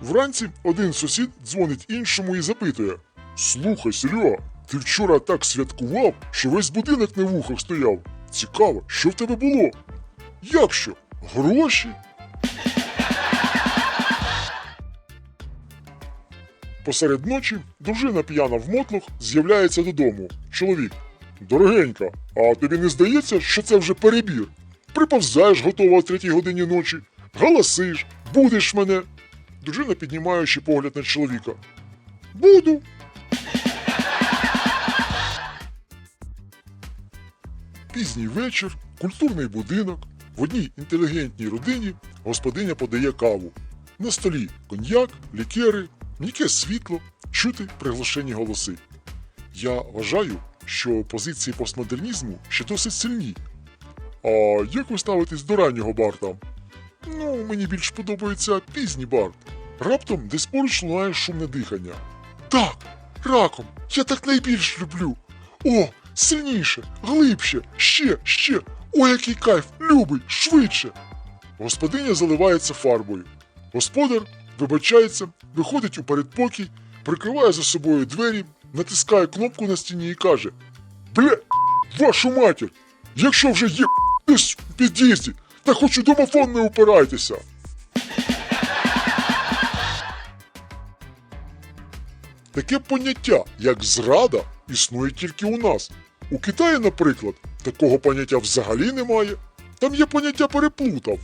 Вранці один сусід дзвонить іншому і запитує: Слухай, Серега, ти вчора так святкував, що весь будинок на вухах стояв. Цікаво, що в тебе було? Як що? Гроші? Посеред ночі дружина п'яна в мотлох з'являється додому. Чоловік. Дорогенька, а тобі не здається, що це вже перебір? Приповзаєш готова о третій годині ночі, галасиш, будеш мене. Дружина, піднімаючи погляд на чоловіка. Буду. Пізній вечір, культурний будинок. В одній інтелігентній родині господиня подає каву. На столі коньяк, лікери, м'яке світло, чути приглашені голоси. Я вважаю, що позиції постмодернізму ще досить сильні. А як ви ставитесь до раннього барта? Ну, мені більш подобається пізній барт. Раптом десь поруч лунає шумне дихання. Так, раком, я так найбільш люблю. О, сильніше, глибше, ще, ще. О, який кайф, любий, швидше. Господиня заливається фарбою. Господар вибачається, виходить у передпокій, прикриває за собою двері, натискає кнопку на стіні і каже: Бля, вашу матір! Якщо вже є десь в під'їзді, та хоч у домофон не упирайтеся. Таке поняття, як зрада, існує тільки у нас. У Китаї, наприклад, такого поняття взагалі немає. Там є поняття переплутав.